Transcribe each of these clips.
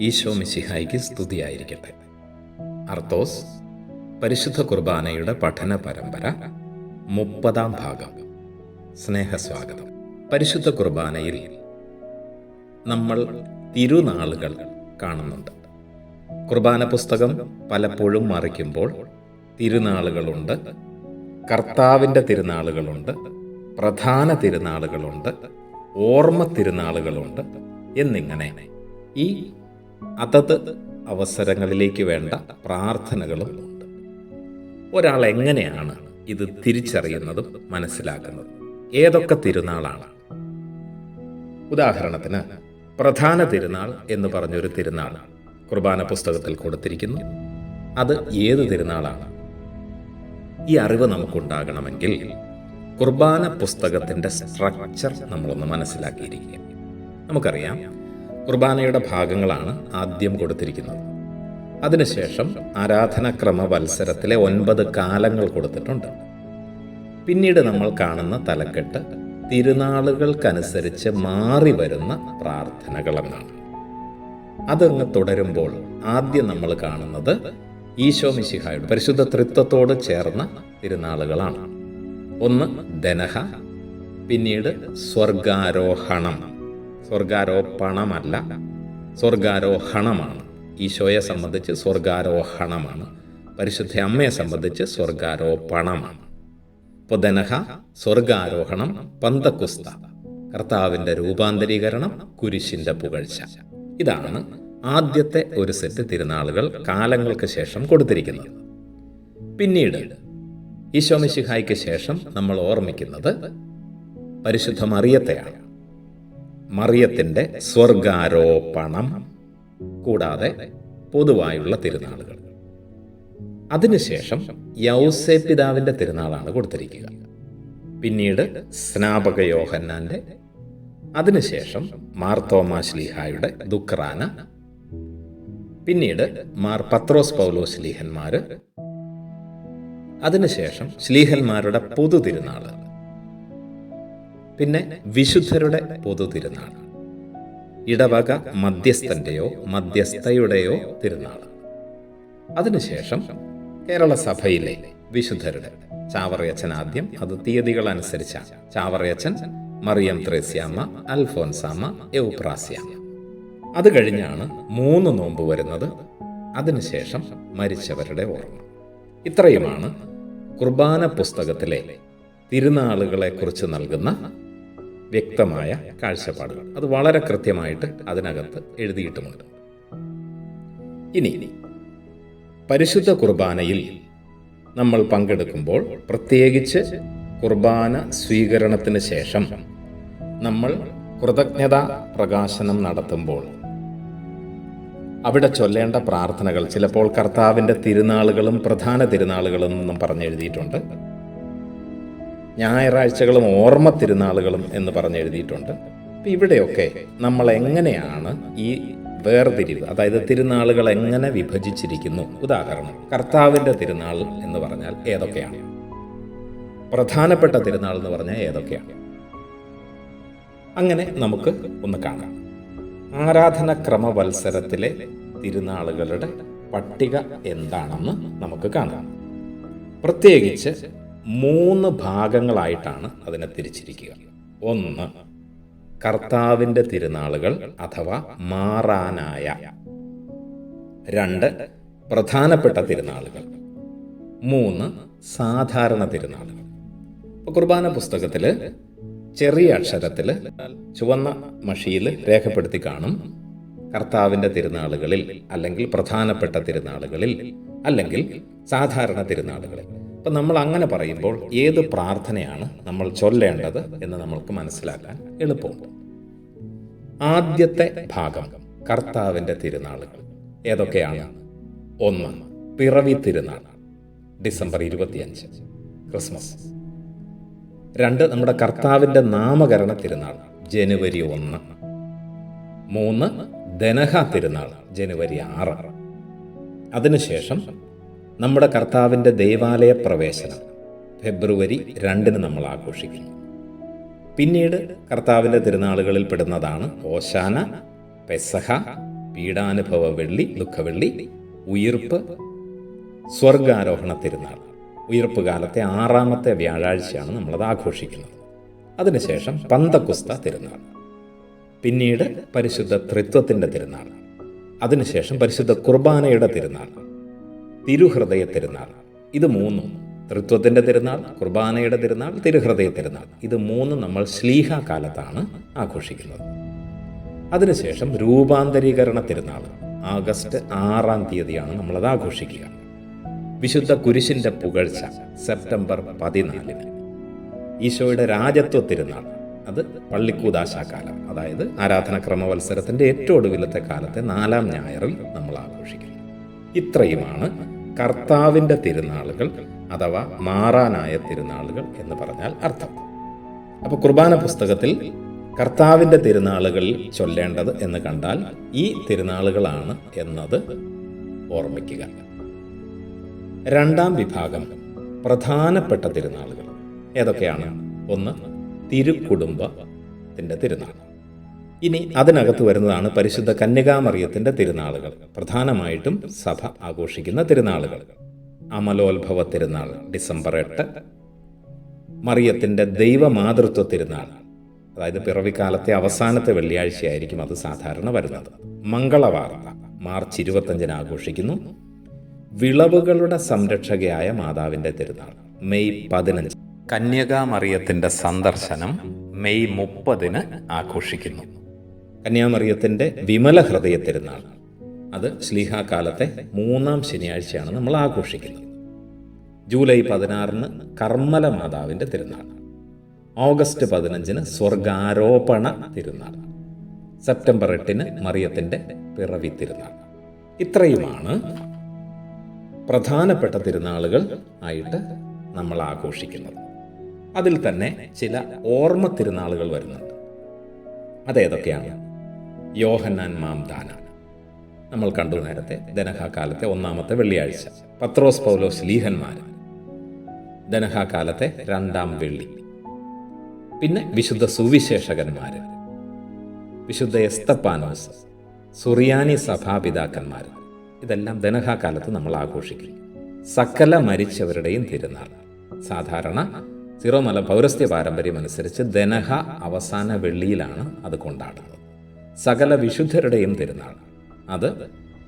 ഈശോ മിശിഹായിക്ക് സ്തുതിയായിരിക്കട്ടെ. അർത്തോസ് പരിശുദ്ധ കുർബാനയുടെ പഠന പരമ്പര മുപ്പതാം ഭാഗം. സ്നേഹസ്വാഗതം. പരിശുദ്ധ കുർബാനയിൽ നമ്മൾ തിരുനാളുകൾ കാണുന്നുണ്ട്. കുർബാന പുസ്തകം പലപ്പോഴും മറിക്കുമ്പോൾ തിരുനാളുകളുണ്ട് കർത്താവിന്റെ തിരുനാളുകളുണ്ട് പ്രധാന തിരുനാളുകളുണ്ട് ഓർമ്മ തിരുനാളുകളുണ്ട് എന്നിങ്ങനെ ഈ അതത് അവസരങ്ങളിലേക്ക് വേണ്ട പ്രാർത്ഥനകളും ഉണ്ട്. ഒരാൾ എങ്ങനെയാണ് ഇത് തിരിച്ചറിയുന്നതും മനസ്സിലാക്കുന്നതും? ഏതൊക്കെ തിരുനാളാണ്? ഉദാഹരണത്തിന് പ്രധാന തിരുനാൾ എന്ന് പറഞ്ഞൊരു തിരുനാൾ കുർബാന പുസ്തകത്തിൽ കൊടുത്തിരിക്കുന്നു. അത് ഏത് തിരുനാളാണ്? ഈ അറിവ് നമുക്കുണ്ടാകണമെങ്കിൽ കുർബാന പുസ്തകത്തിന്റെ സ്ട്രക്ചർ നമ്മളൊന്ന് മനസ്സിലാക്കിയിരിക്കുക. നമുക്കറിയാം കുർബാനയുടെ ഭാഗങ്ങളാണ് ആദ്യം കൊടുത്തിരിക്കുന്നത്. അതിനുശേഷം ആരാധനക്രമ വത്സരത്തിലെ ഒൻപത് കാലങ്ങൾ കൊടുത്തിട്ടുണ്ട്. പിന്നീട് നമ്മൾ കാണുന്ന തലക്കെട്ട് തിരുനാളുകൾക്കനുസരിച്ച് മാറി വരുന്ന പ്രാർത്ഥനകളെന്നാണ്. അതങ്ങ് തുടരുമ്പോൾ ആദ്യം നമ്മൾ കാണുന്നത് ഈശോ മിശിഹായുടെ പരിശുദ്ധ തൃത്വത്തോട് ചേർന്ന തിരുനാളുകളാണ്. ഒന്ന് ദനഹ പിന്നീട് സ്വർഗാരോഹണം. സ്വർഗാരോപണമല്ല സ്വർഗാരോഹണമാണ്. ഈശോയെ സംബന്ധിച്ച് സ്വർഗാരോഹണമാണ്. പരിശുദ്ധ അമ്മയെ സംബന്ധിച്ച് സ്വർഗാരോപണമാണ്. പുതനഹ സ്വർഗാരോഹണം പന്തക്കുസ്ത കർത്താവിന്റെ രൂപാന്തരീകരണം കുരിശിന്റെ പുകഴ്ച. ഇതാണ് ആദ്യത്തെ ഒരു സെറ്റ് തിരുനാളുകൾ കാലങ്ങൾക്ക് ശേഷം കൊടുത്തിരിക്കുന്നത്. പിന്നീട് ഈശോമിശിഹായ്ക്ക് ശേഷം നമ്മൾ ഓർമ്മിക്കുന്നത് പരിശുദ്ധ മറിയത്തെയാണ് മറിയത്തിന്റെ സ്വർഗാരോപണം കൂടാതെ പൊതുവായുള്ള തിരുനാളുകൾ. അതിനുശേഷം യൗസേ പിതാവിന്റെ തിരുനാളാണ് കൊടുത്തിരിക്കുക. പിന്നീട് സ്നാപക യോഹന്നാന്റെ അതിനുശേഷം മാർത്തോമാ ശ്ലീഹായുടെ ദുക്രാന പിന്നീട് മാർ പത്രോസ് പൗലോ ശ്ലീഹന്മാർ അതിനുശേഷം ശ്ലീഹന്മാരുടെ പൊതു തിരുനാൾ പിന്നെ വിശുദ്ധരുടെ പൊതു തിരുനാൾ ഇടവക മധ്യസ്ഥന്റെയോ മധ്യസ്ഥയുടെയോ തിരുനാൾ. അതിനുശേഷം കേരള സഭയിലെ വിശുദ്ധരുടെ ചാവറയച്ചൻ ആദ്യം അത് തീയതികൾ അനുസരിച്ചാണ് ചാവറയച്ചൻ മറിയം ത്രേസ്യാമ്മ അൽഫോൻസാമ്മ എവുപ്രാസ്യാമ്മ. അത് കഴിഞ്ഞാണ് മൂന്ന് നോമ്പ് വരുന്നത്. അതിനുശേഷം മരിച്ചവരുടെ ഓർമ്മ. ഇത്രയുമാണ് കുർബാന പുസ്തകത്തിലെ തിരുനാളുകളെക്കുറിച്ച് നൽകുന്ന വ്യക്തമായ കാഴ്ചപ്പാടുകൾ. അത് വളരെ കൃത്യമായിട്ട് അതിനകത്ത് എഴുതിയിട്ടുമുണ്ട്. ഇനി പരിശുദ്ധ കുർബാനയിൽ നമ്മൾ പങ്കെടുക്കുമ്പോൾ പ്രത്യേകിച്ച് കുർബാന സ്വീകരണത്തിന് ശേഷം നമ്മൾ കൃതജ്ഞതാ പ്രകാശനം നടത്തുമ്പോൾ അവിടെ ചൊല്ലേണ്ട പ്രാർത്ഥനകൾ ചിലപ്പോൾ കർത്താവിന്റെ തിരുനാളുകളും പ്രധാന തിരുനാളുകളും എന്നും പറഞ്ഞെഴുതിയിട്ടുണ്ട്. ഞായറാഴ്ചകളും ഓർമ്മ തിരുനാളുകളും എന്ന് പറഞ്ഞെഴുതിയിട്ടുണ്ട്. അപ്പം ഇവിടെയൊക്കെ നമ്മൾ എങ്ങനെയാണ് ഈ വേർതിരിവ് അതായത് തിരുനാളുകൾ എങ്ങനെ വിഭജിച്ചിരിക്കുന്നു? ഉദാഹരണം കർത്താവിന്റെ തിരുനാൾ എന്ന് പറഞ്ഞാൽ ഏതൊക്കെയാണ്? പ്രധാനപ്പെട്ട തിരുനാൾ എന്ന് പറഞ്ഞാൽ ഏതൊക്കെയാണ്? അങ്ങനെ നമുക്ക് ഒന്ന് കാണാം. ആരാധനക്രമ വത്സരത്തിലെ തിരുനാളുകളുടെ പട്ടിക എന്താണെന്ന് നമുക്ക് കാണാം. പ്രത്യേകിച്ച് മൂന്ന് ഭാഗങ്ങളായിട്ടാണ് അതിനെ തിരിച്ചിരിക്കുക. ഒന്ന് കർത്താവിന്റെ തിരുനാളുകൾ അഥവാ മാറാനായ. രണ്ട് പ്രധാനപ്പെട്ട തിരുനാളുകൾ. മൂന്ന് സാധാരണ തിരുനാളുകൾ. കുർബാന പുസ്തകത്തിൽ ചെറിയ അക്ഷരത്തിൽ ചുവന്ന മഷിയിൽ രേഖപ്പെടുത്തി കാണും. കർത്താവിന്റെ തിരുനാളുകളിൽ അല്ലെങ്കിൽ പ്രധാനപ്പെട്ട തിരുനാളുകളിൽ അല്ലെങ്കിൽ സാധാരണ തിരുനാളുകളിൽ. അപ്പം നമ്മൾ അങ്ങനെ പറയുമ്പോൾ ഏത് പ്രാർത്ഥനയാണ് നമ്മൾ ചൊല്ലേണ്ടത് എന്ന് നമ്മൾക്ക് മനസ്സിലാക്കാൻ എളുപ്പമുണ്ട്. ആദ്യത്തെ ഭാഗം കർത്താവിന്റെ തിരുനാളുകൾ. ഏതൊക്കെയാണ്? ഒന്ന് പിറവി തിരുനാൾ ഡിസംബർ ഇരുപത്തിയഞ്ച് ക്രിസ്മസ്. രണ്ട് നമ്മുടെ കർത്താവിന്റെ നാമകരണ തിരുനാൾ ജനുവരി ഒന്ന്. മൂന്ന് ദനഹ തിരുനാൾ ജനുവരി ആറ്. അതിനുശേഷം നമ്മുടെ കർത്താവിന്റെ ദേവാലയ പ്രവേശനം ഫെബ്രുവരി രണ്ടിന് നമ്മൾ ആഘോഷിക്കുന്നു. പിന്നീട് കർത്താവിന്റെ തിരുനാളുകളിൽ പെടുന്നതാണ് ഓശാന പെസഹ പീഡാനുഭവ വെള്ളി ദുഃഖവെള്ളി ഉയിർപ്പ് സ്വർഗാരോഹണ തിരുനാൾ. ഉയർപ്പ് കാലത്തെ ആറാമത്തെ വ്യാഴാഴ്ചയാണ് നമ്മളത് ആഘോഷിക്കുന്നത്. അതിനുശേഷം പന്തക്കുസ്ത തിരുനാൾ. പിന്നീട് പരിശുദ്ധ ത്രിത്വത്തിന്റെ തിരുനാൾ. അതിനുശേഷം പരിശുദ്ധ കുർബാനയുടെ തിരുനാൾ. തിരുഹൃദയ തിരുനാൾ. ഇത് മൂന്നും തൃത്വത്തിന്റെ തിരുനാൾ കുർബാനയുടെ തിരുനാൾ തിരുഹൃദയ തിരുനാൾ. ഇത് മൂന്നും നമ്മൾ ശ്ലീഹ കാലത്താണ് ആഘോഷിക്കുന്നത്. അതിനുശേഷം രൂപാന്തരീകരണ തിരുനാൾ. ആഗസ്റ്റ് ആറാം തീയതിയാണ് നമ്മളത് ആഘോഷിക്കുക. വിശുദ്ധ കുരിശിന്റെ പുകഴ്ച സെപ്റ്റംബർ പതിനാലിന്. ഈശോയുടെ രാജത്വ തിരുനാൾ. അത് പള്ളിക്കൂദാശാകാലം അതായത് ആരാധനക്രമവത്സരത്തിന്റെ ഏറ്റവും ഒടുവിലത്തെ കാലത്തെ നാലാം ഞായറിൽ നമ്മൾ ആഘോഷിക്കുന്നു. ഇത്രയുമാണ് കർത്താവിന്റെ തിരുനാളുകൾ അഥവാ മാറാനായ തിരുനാളുകൾ എന്ന് പറഞ്ഞാൽ അർത്ഥം. അപ്പോൾ കുർബാന പുസ്തകത്തിൽ കർത്താവിന്റെ തിരുനാളുകൾ ചൊല്ലേണ്ടത് എന്ന് കണ്ടാൽ ഈ തിരുനാളുകളാണ് എന്നത് ഓർമ്മിക്കുക. രണ്ടാം വിഭാഗം പ്രധാനപ്പെട്ട തിരുനാളുകൾ. ഏതൊക്കെയാണ്? ഒന്ന് തിരുക്കുടുംബത്തിന്റെ തിരുനാൾ. ഇനി അതിനകത്ത് വരുന്നതാണ് പരിശുദ്ധ കന്യകാമറിയത്തിന്റെ തിരുനാളുകൾ. പ്രധാനമായിട്ടും സഭ ആഘോഷിക്കുന്ന തിരുനാളുകൾ. അമലോത്ഭവ തിരുനാൾ ഡിസംബർ എട്ട്. മറിയത്തിന്റെ ദൈവമാതൃത്വ തിരുനാൾ. അതായത് പിറവിക്കാലത്തെ അവസാനത്തെ വെള്ളിയാഴ്ചയായിരിക്കും അത് സാധാരണ വരുന്നത്. മംഗളവാർത്ത മാർച്ച് ഇരുപത്തഞ്ചിന് ആഘോഷിക്കുന്നു. വിളവുകളുടെ സംരക്ഷകയായ മാതാവിന്റെ തിരുനാൾ മെയ് പതിനഞ്ച്. കന്യകാമറിയത്തിന്റെ സന്ദർശനം മെയ് മുപ്പതിന് ആഘോഷിക്കുന്നു. കന്യാമറിയത്തിന്റെ വിമല ഹൃദയ തിരുനാൾ അത് ശ്ലീഹാകാലത്തെ മൂന്നാം ശനിയാഴ്ചയാണ് നമ്മൾ ആഘോഷിക്കുന്നത്. ജൂലൈ പതിനാറിന് കർമ്മല മാതാവിന്റെ തിരുനാൾ. ഓഗസ്റ്റ് പതിനഞ്ചിന് സ്വർഗാരോപണ തിരുനാൾ. സെപ്റ്റംബർ എട്ടിന് മറിയത്തിന്റെ പിറവി തിരുനാൾ. ഇത്രയുമാണ് പ്രധാനപ്പെട്ട തിരുനാളുകൾ ആയിട്ട് നമ്മൾ ആഘോഷിക്കുന്നത്. അതിൽ തന്നെ ചില ഓർമ്മ തിരുനാളുകൾ വരുന്നുണ്ട്. അതേതൊക്കെയാണ് യോഹന്നാൻ മാംദാനാണ് നമ്മൾ കണ്ടു നേരത്തെ ദനഹാകാലത്തെ ഒന്നാമത്തെ വെള്ളിയാഴ്ച. പത്രോസ് പൗലോസ് ലീഹന്മാർ. ദനഹാകാലത്തെ രണ്ടാം വെള്ളി. പിന്നെ വിശുദ്ധ സുവിശേഷകന്മാർ. വിശുദ്ധ എസ്തപ്പാനോസ് സുറിയാനി സഭാപിതാക്കന്മാർ. ഇതെല്ലാം ദനഹാകാലത്ത് നമ്മൾ ആഘോഷിക്കും. സകല മരിച്ചവരുടെയും തിരുനാൾ. സാധാരണ സിറോമല പൗരസ്ത്യ പാരമ്പര്യം അനുസരിച്ച് ദനഹ അവസാന വെള്ളിയിലാണ് അത് കൊണ്ടാടുന്നത്. സകല വിശുദ്ധരുടെയും തിരുനാൾ. അത്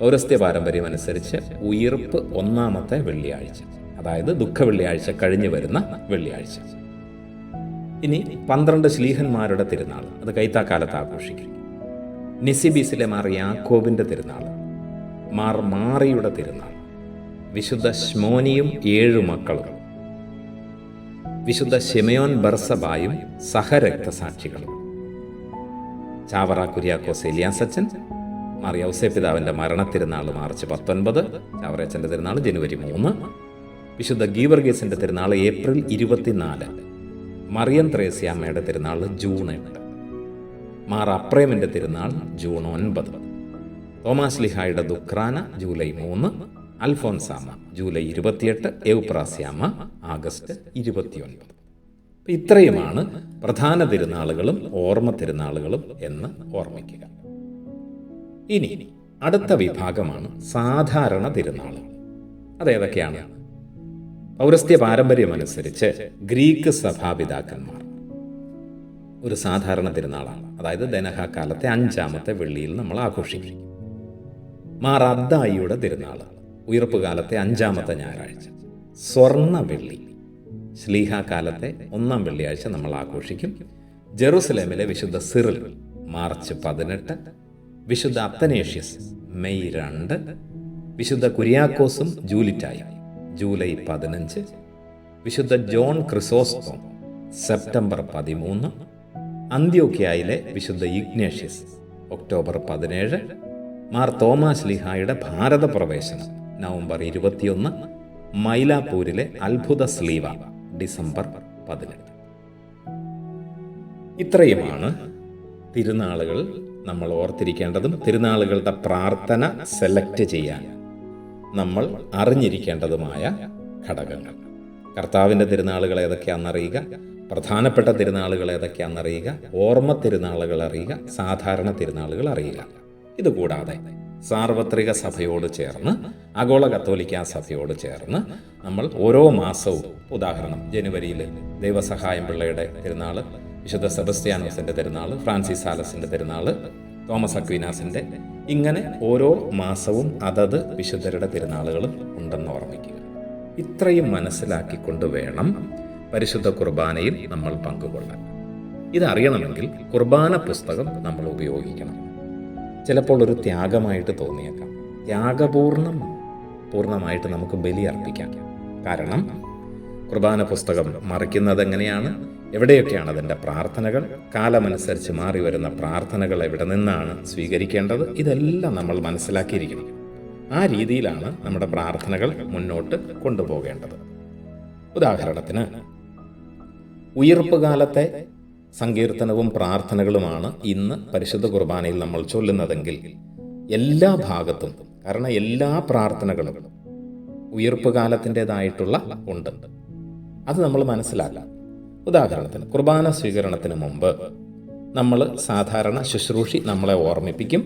പൗരസ്ത്യ പാരമ്പര്യം അനുസരിച്ച് ഉയർപ്പ് ഒന്നാമത്തെ വെള്ളിയാഴ്ച അതായത് ദുഃഖ വെള്ളിയാഴ്ച കഴിഞ്ഞു വരുന്ന വെള്ളിയാഴ്ച. ഇനി പന്ത്രണ്ട് ശ്ലീഹന്മാരുടെ തിരുനാൾ അത് കൈത്താക്കാലത്ത് ആഘോഷിക്കും. നിസിബീസിലെ മാർ യാക്കോബിന്റെ തിരുനാൾ മാർ മാറിയുടെ തിരുനാൾ വിശുദ്ധ ശ്മോനിയും ഏഴു മക്കളും വിശുദ്ധ ഷിമയോൻ ബർസബായും സഹരക്തസാക്ഷികളും. ചാവറ കുര്യാക്കോസ് എലിയാസച്ചൻ യൗസേ പിതാവിന്റെ മരണത്തിരുനാൾ മാർച്ച് പത്തൊൻപത് ചാവറയച്ചന്റെ തിരുനാൾ ജനുവരി മൂന്ന് വിശുദ്ധ ഗീവർഗീസിന്റെ തിരുനാൾ ഏപ്രിൽ ഇരുപത്തിനാല് മറിയം ത്രേസ്യാമ്മയുടെ തിരുനാൾ ജൂൺ എട്ട് മാർ അപ്രേമിന്റെ തിരുനാൾ ജൂൺ ഒൻപത് തോമാസ് ലിഹായുടെ ദുക്രാന ജൂലൈ മൂന്ന് അൽഫോൻസാമ ജൂലൈ ഇരുപത്തിയെട്ട് എവ്പ്രാസ്യാമ ആഗസ്റ്റ് ഇരുപത്തിയൊൻപത്. ഇത്രയുമാണ് പ്രധാന തിരുനാളുകളും ഓർമ്മ തിരുനാളുകളും എന്ന് ഓർമ്മിക്കുക. ഇനി അടുത്ത വിഭാഗമാണ് സാധാരണ തിരുനാളുകൾ അതേതൊക്കെയാണ് പൗരസ്ത്യ പാരമ്പര്യമനുസരിച്ച് ഗ്രീക്ക് സഭാപിതാക്കന്മാർ. ഒരു സാധാരണ തിരുനാളാണ്. അതായത് ദനഹാകാലത്തെ അഞ്ചാമത്തെ വെള്ളിയിൽ നമ്മൾ ആഘോഷിക്കും. മാർ അദ്ദായിയുടെ തിരുനാൾ ഉയർപ്പ് കാലത്തെ അഞ്ചാമത്തെ ഞായറാഴ്ച സ്വർണ വെള്ളി. ശ്ലീഹ കാലത്തെ ഒന്നാം വെള്ളിയാഴ്ച നമ്മൾ ആഘോഷിക്കും. ജെറുസലേമിലെ വിശുദ്ധ സിറിൽ മാർച്ച് പതിനെട്ട്. വിശുദ്ധ അത്തനേഷ്യസ് മെയ് രണ്ട്. വിശുദ്ധ കുര്യാക്കോസും ജൂലിറ്റായും ജൂലൈ പതിനഞ്ച്. വിശുദ്ധ ജോൺ ക്രിസോസ്തോം സെപ്റ്റംബർ പതിമൂന്ന്. അന്ത്യോക്യായിലെ വിശുദ്ധ ഇഗ്നേഷ്യസ് ഒക്ടോബർ പതിനേഴ്. മാർ തോമാസ് ലിഹായുടെ ഭാരത പ്രവേശനം നവംബർ ഇരുപത്തിയൊന്ന്. മൈലാപ്പൂരിലെ അത്ഭുത സ്ലീവ ഡിസംബർ പതിനെട്ട് ഇത്രയുമാണ് തിരുനാളുകൾ നമ്മൾ ഓർത്തിരിക്കേണ്ടതും തിരുനാളുകളുടെ പ്രാർത്ഥന സെലക്ട് ചെയ്യാൻ നമ്മൾ അറിഞ്ഞിരിക്കേണ്ടതുമായ ഘടകങ്ങൾ. കർത്താവിന്റെ തിരുനാളുകൾ ഏതൊക്കെയാണെന്നറിയുക പ്രധാനപ്പെട്ട തിരുനാളുകൾ ഏതൊക്കെയാണെന്നറിയുക ഓർമ്മ തിരുനാളുകൾ അറിയുക സാധാരണ തിരുനാളുകൾ അറിയുക. ഇതുകൂടാതെ സാർവത്രിക സഭയോട് ചേർന്ന് ആഗോള കത്തോലിക്ക സഭയോട് ചേർന്ന് നമ്മൾ ഓരോ മാസവും ഉദാഹരണം ജനുവരിയിൽ ദൈവസഹായം പിള്ളയുടെ തിരുനാൾ വിശുദ്ധ സെബസ്ത്യാനോസിന്റെ തിരുനാൾ ഫ്രാൻസിസ് ആലസിന്റെ തിരുനാൾ തോമസ് അക്വീനാസിന്റെ ഇങ്ങനെ ഓരോ മാസവും അതത് വിശുദ്ധരുടെ തിരുനാളുകളും ഉണ്ടെന്ന് ഓർമ്മിക്കുക. ഇത്രയും മനസ്സിലാക്കിക്കൊണ്ട് വേണം പരിശുദ്ധ കുർബാനയിൽ നമ്മൾ പങ്കുകൊള്ളാൻ. ഇതറിയണമെങ്കിൽ കുർബാന പുസ്തകം നമ്മൾ ഉപയോഗിക്കണം. ചിലപ്പോൾ ഒരു ത്യാഗമായിട്ട് തോന്നിയേക്കാം. ത്യാഗപൂർണം പൂർണമായിട്ട് നമുക്ക് ബലി അർപ്പിക്കാം. കാരണം കുർബാന പുസ്തകം മറിക്കുന്നത് എങ്ങനെയാണ്? എവിടെയൊക്കെയാണ് അതിന്റെ പ്രാർത്ഥനകൾ? കാലമനുസരിച്ച് മാറി വരുന്ന പ്രാർത്ഥനകൾ എവിടെ നിന്നാണ് സ്വീകരിക്കേണ്ടത്? ഇതെല്ലാം നമ്മൾ മനസ്സിലാക്കിയിരിക്കണം. ആ രീതിയിലാണ് നമ്മുടെ പ്രാർത്ഥനകൾ മുന്നോട്ട് കൊണ്ടുപോകേണ്ടത്. ഉദാഹരണത്തിന് ഉയർപ്പ് കാലത്തെ സങ്കീർത്തനവും പ്രാർത്ഥനകളുമാണ് ഇന്ന് പരിശുദ്ധ കുർബാനയിൽ നമ്മൾ ചൊല്ലുന്നതെങ്കിൽ എല്ലാ ഭാഗത്തും കാരണം എല്ലാ പ്രാർത്ഥനകളും ഉയർപ്പ് കാലത്തിന്റെതായിട്ടുള്ള ഉണ്ട്. അത് നമ്മൾ മനസ്സിലാക്കാം. ഉദാഹരണത്തിന് കുർബാന സ്വീകരണത്തിന് മുമ്പ് നമ്മൾ സാധാരണ ശുശ്രൂഷി നമ്മളെ ഓർമ്മിപ്പിക്കും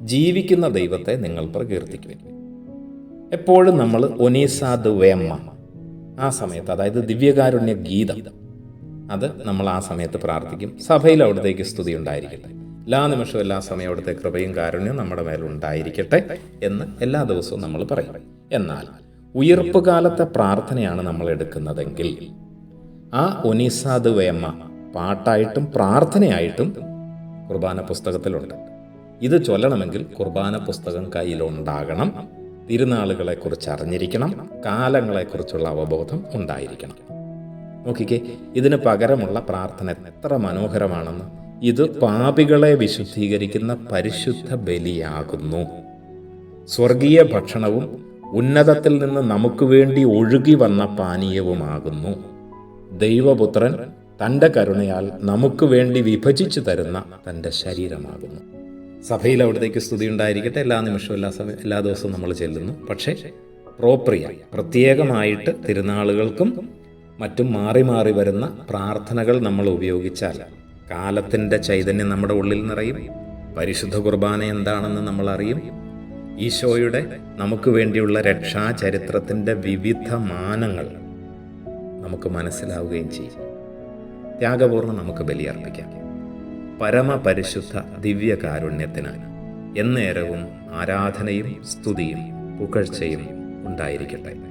ജീവിക്കുന്ന ദൈവത്തെ നിങ്ങൾ പ്രകീർത്തിക്കും. എപ്പോഴും നമ്മൾ ഒനീസാദ് വേമ്മ ആ സമയത്ത് അതായത് ദിവ്യകാരുണ്യ ഗീതം അത് നമ്മൾ ആ സമയത്ത് പ്രാർത്ഥിക്കും. സഭയിൽ അവിടത്തേക്ക് സ്തുതി ഉണ്ടായിരിക്കട്ടെ. എല്ലാ നിമിഷവും എല്ലാ സമയവും അവിടുത്തെ കൃപയും കാരുണ്യവും നമ്മുടെ മേലുണ്ടായിരിക്കട്ടെ എന്ന് എല്ലാ ദിവസവും നമ്മൾ പറയും. എന്നാൽ ഉയർപ്പ് കാലത്തെ പ്രാർത്ഥനയാണ് നമ്മൾ എടുക്കുന്നതെങ്കിൽ ആ ഒനിസാദ് പാട്ടായിട്ടും പ്രാർത്ഥനയായിട്ടും കുർബാന പുസ്തകത്തിലുണ്ട്. ഇത് ചൊല്ലണമെങ്കിൽ കുർബാന പുസ്തകം കയ്യിലുണ്ടാകണം. തിരുനാളുകളെക്കുറിച്ച് അറിഞ്ഞിരിക്കണം. കാലങ്ങളെക്കുറിച്ചുള്ള അവബോധം ഉണ്ടായിരിക്കണം. നോക്കിക്കേ ഇതിന് പകരമുള്ള പ്രാർത്ഥന എത്ര മനോഹരമാണെന്ന്. ഇത് പാപികളെ വിശുദ്ധീകരിക്കുന്ന പരിശുദ്ധ ബലിയാകുന്നു. സ്വർഗീയ ഭക്ഷണവും ഉന്നതത്തിൽ നിന്ന് നമുക്ക് വേണ്ടി ഒഴുകി വന്ന പാനീയവുമാകുന്നു. ദൈവപുത്രൻ തന്റെ കരുണയാൽ നമുക്ക് വേണ്ടി വിഭജിച്ചു തരുന്ന തന്റെ ശരീരമാകുന്നു. സഭയിൽ അവിടത്തേക്ക് സ്തുതി ഉണ്ടായിരിക്കട്ടെ. എല്ലാ നിമിഷവും എല്ലാ സമയം എല്ലാ ദിവസവും നമ്മൾ ചെല്ലുന്നു. പക്ഷേ പ്രോപ്രിയ പ്രത്യേകമായിട്ട് തിരുനാളുകൾക്കും മറ്റും മാറി മാറി വരുന്ന പ്രാർത്ഥനകൾ നമ്മൾ ഉപയോഗിച്ചാൽ കാലത്തിന്റെ ചൈതന്യം നമ്മുടെ ഉള്ളിൽ നിറയും. പരിശുദ്ധ കുർബാന എന്താണെന്ന് നമ്മൾ അറിയും. ഈശോയുടെ നമുക്ക് വേണ്ടിയുള്ള രക്ഷാചരിത്രത്തിന്റെ വിവിധ മാനങ്ങൾ നമുക്ക് മനസ്സിലാവുകയും ചെയ്യും. ത്യാഗപൂർണം നമുക്ക് ബലിയർപ്പിക്കാം. പരമപരിശുദ്ധ ദിവ്യ കാരുണ്യത്തിനാണ് എന്നേരവും ആരാധനയും സ്തുതിയും പുകഴ്ചയും ഉണ്ടായിരിക്കട്ടെ.